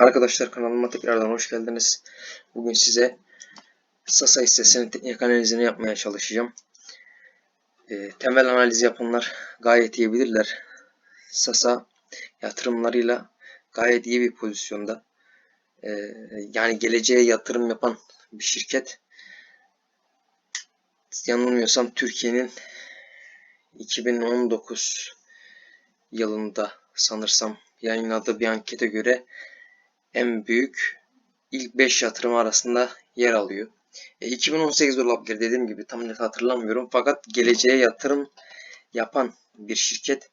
Arkadaşlar kanalıma tekrardan hoş geldiniz. Bugün size Sasa hissesinin teknik analizini yapmaya çalışacağım. Ee, temel analiz yapanlar gayet iyi bilirler. Sasa yatırımlarıyla gayet iyi bir pozisyonda. Ee, yani geleceğe yatırım yapan bir şirket. Yanılmıyorsam Türkiye'nin 2019 yılında sanırsam yayınladığı bir ankete göre en büyük ilk 5 yatırım arasında yer alıyor. E, 2018 olabilir dediğim gibi tam net hatırlamıyorum fakat geleceğe yatırım yapan bir şirket.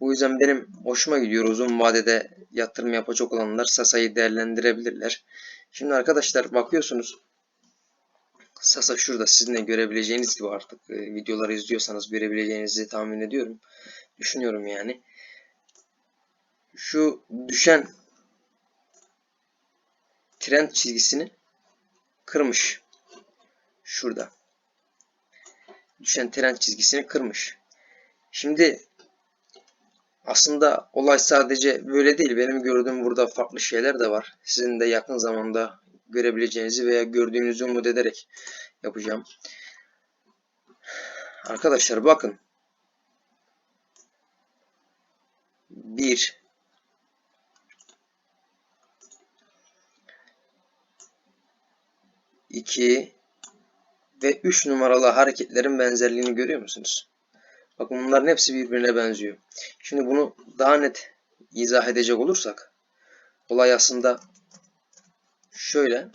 Bu yüzden benim hoşuma gidiyor uzun vadede yatırım yapacak olanlar Sasa'yı değerlendirebilirler. Şimdi arkadaşlar bakıyorsunuz Sasa şurada sizin de görebileceğiniz gibi artık e, videoları izliyorsanız görebileceğinizi tahmin ediyorum. Düşünüyorum yani. Şu düşen trend çizgisini kırmış. Şurada. Düşen trend çizgisini kırmış. Şimdi aslında olay sadece böyle değil. Benim gördüğüm burada farklı şeyler de var. Sizin de yakın zamanda görebileceğinizi veya gördüğünüzü umut ederek yapacağım. Arkadaşlar bakın. Bir 2 ve 3 numaralı hareketlerin benzerliğini görüyor musunuz? Bakın bunların hepsi birbirine benziyor. Şimdi bunu daha net izah edecek olursak olay aslında şöyle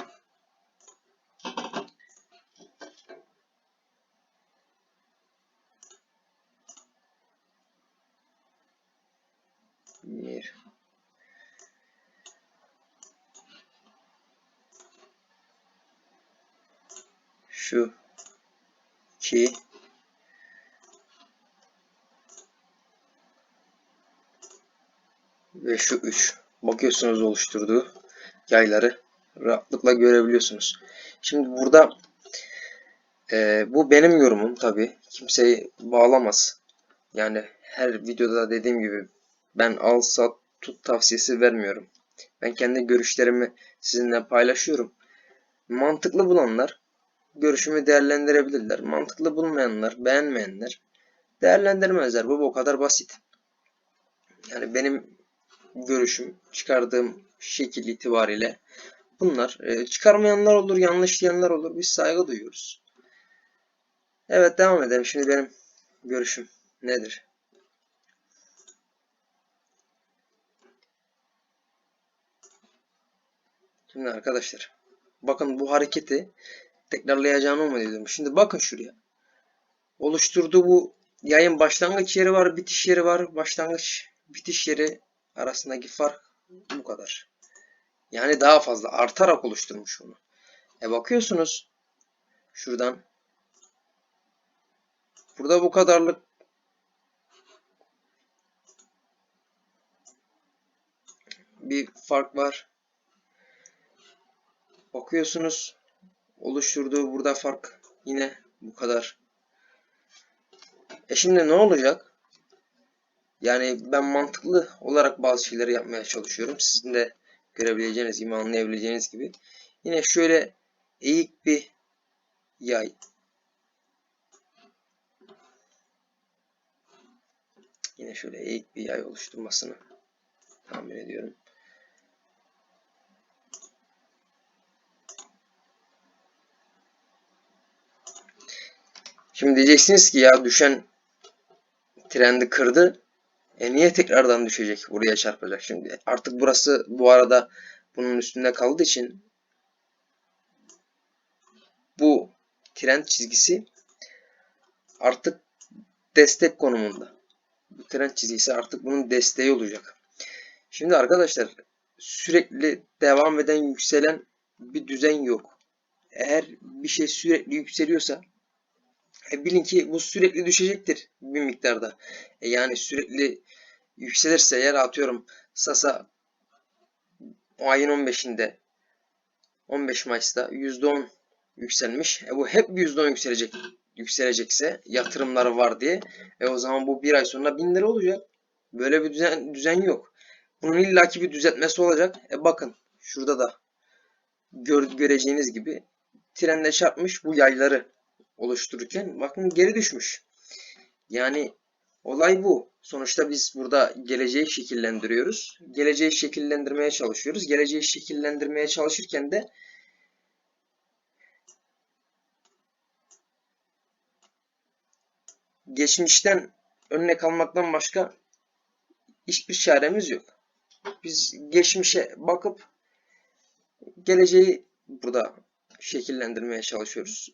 bir şu 2 ve şu 3 bakıyorsunuz oluşturduğu yayları rahatlıkla görebiliyorsunuz. Şimdi burada e, bu benim yorumum tabi kimseyi bağlamaz. Yani her videoda dediğim gibi ben al sat tut tavsiyesi vermiyorum. Ben kendi görüşlerimi sizinle paylaşıyorum. Mantıklı bulanlar görüşümü değerlendirebilirler. Mantıklı bulmayanlar, beğenmeyenler değerlendirmezler. Bu bu kadar basit. Yani benim görüşüm, çıkardığım şekil itibariyle bunlar. E, çıkarmayanlar olur, yanlış diyenler olur. Biz saygı duyuyoruz. Evet devam edelim. Şimdi benim görüşüm nedir? Şimdi arkadaşlar bakın bu hareketi tekrarlayacağını umut. Şimdi bakın şuraya. Oluşturduğu bu yayın başlangıç yeri var, bitiş yeri var. Başlangıç, bitiş yeri arasındaki fark bu kadar. Yani daha fazla artarak oluşturmuş onu. E bakıyorsunuz şuradan burada bu kadarlık bir fark var. Bakıyorsunuz oluşturduğu burada fark yine bu kadar. E şimdi ne olacak? Yani ben mantıklı olarak bazı şeyleri yapmaya çalışıyorum. Sizin de görebileceğiniz gibi, anlayabileceğiniz gibi. Yine şöyle eğik bir yay. Yine şöyle eğik bir yay oluşturmasını tahmin ediyorum. Şimdi diyeceksiniz ki ya düşen trendi kırdı. E niye tekrardan düşecek? Buraya çarpacak şimdi. Artık burası bu arada bunun üstünde kaldığı için bu trend çizgisi artık destek konumunda. Bu trend çizgisi artık bunun desteği olacak. Şimdi arkadaşlar sürekli devam eden yükselen bir düzen yok. Eğer bir şey sürekli yükseliyorsa e, bilin ki bu sürekli düşecektir bir miktarda. E, yani sürekli yükselirse eğer atıyorum Sasa ayın 15'inde 15 Mayıs'ta %10 yükselmiş. E, bu hep %10 yükselecek yükselecekse yatırımları var diye e, o zaman bu bir ay sonra 1000 lira olacak. Böyle bir düzen, düzen yok. Bunun illaki bir düzeltmesi olacak. E bakın şurada da gör, göreceğiniz gibi trenle çarpmış bu yayları oluştururken bakın geri düşmüş. Yani olay bu. Sonuçta biz burada geleceği şekillendiriyoruz. Geleceği şekillendirmeye çalışıyoruz. Geleceği şekillendirmeye çalışırken de geçmişten örnek almaktan başka hiçbir çaremiz yok. Biz geçmişe bakıp geleceği burada şekillendirmeye çalışıyoruz.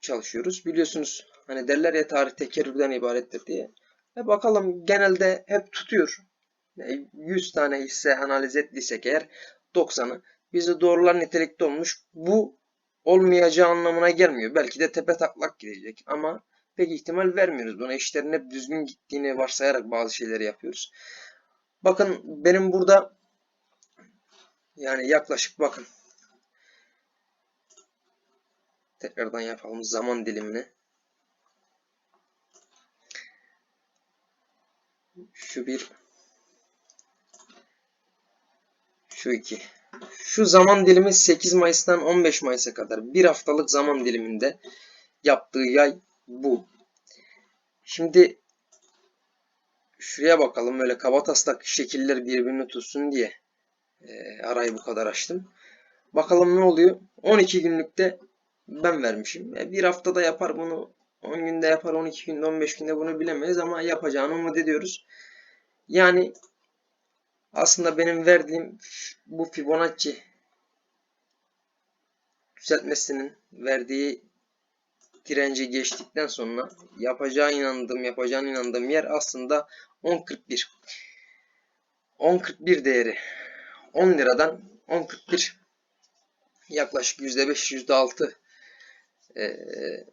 Çalışıyoruz. Biliyorsunuz hani derler ya tarih tekerrürden ibarettir diye. E bakalım genelde hep tutuyor. E, 100 tane hisse analiz ettiysek eğer 90'ı bizi doğrular nitelikte olmuş. Bu olmayacağı anlamına gelmiyor. Belki de tepe taklak gidecek ama pek ihtimal vermiyoruz buna. İşlerin hep düzgün gittiğini varsayarak bazı şeyleri yapıyoruz. Bakın benim burada yani yaklaşık bakın tekrardan yapalım zaman dilimini. Şu bir şu iki. Şu zaman dilimi 8 Mayıs'tan 15 Mayıs'a kadar bir haftalık zaman diliminde yaptığı yay bu. Şimdi şuraya bakalım böyle kabataslak şekiller birbirini tutsun diye e, arayı bu kadar açtım. Bakalım ne oluyor? 12 günlükte ben vermişim. E, bir haftada yapar bunu 10 günde yapar 12 günde 15 günde bunu bilemeyiz ama yapacağını umut ediyoruz. Yani aslında benim verdiğim bu Fibonacci düzeltmesinin verdiği direnci geçtikten sonra yapacağı inandığım, yapacağına inandığım yer aslında 10.41. 10.41 değeri 10 liradan 10.41 yaklaşık %5 %6 e,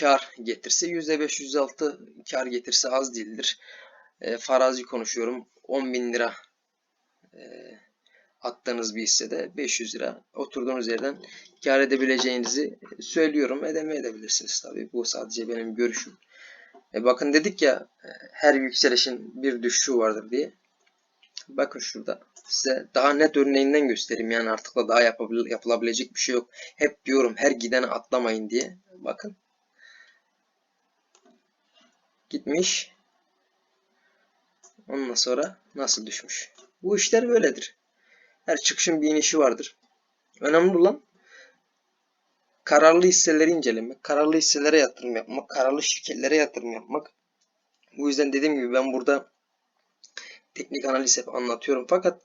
kar getirse %5 %6 kar getirse az değildir. E, farazi konuşuyorum. 10 bin lira e, attığınız bir hissede 500 lira oturduğunuz yerden kar edebileceğinizi söylüyorum. Edemeyebilirsiniz tabii. Bu sadece benim görüşüm. E bakın dedik ya e, her yükselişin bir düşüşü vardır diye. Bakın şurada size daha net örneğinden göstereyim. Yani artık da daha yapabil yapılabilecek bir şey yok. Hep diyorum her gidene atlamayın diye. Bakın. Gitmiş. Ondan sonra nasıl düşmüş. Bu işler böyledir. Her çıkışın bir inişi vardır. Önemli olan kararlı hisseleri incelemek, kararlı hisselere yatırım yapmak, kararlı şirketlere yatırım yapmak. Bu yüzden dediğim gibi ben burada teknik analiz hep anlatıyorum. Fakat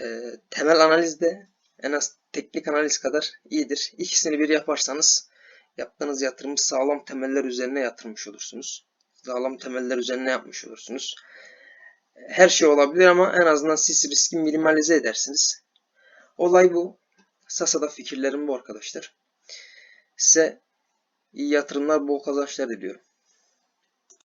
e, temel analiz de en az teknik analiz kadar iyidir. İkisini bir yaparsanız yaptığınız yatırımı sağlam temeller üzerine yatırmış olursunuz. Sağlam temeller üzerine yapmış olursunuz. Her şey olabilir ama en azından siz riski minimalize edersiniz. Olay bu. Sasa'da fikirlerim bu arkadaşlar. Size iyi yatırımlar, bol kazançlar diliyorum.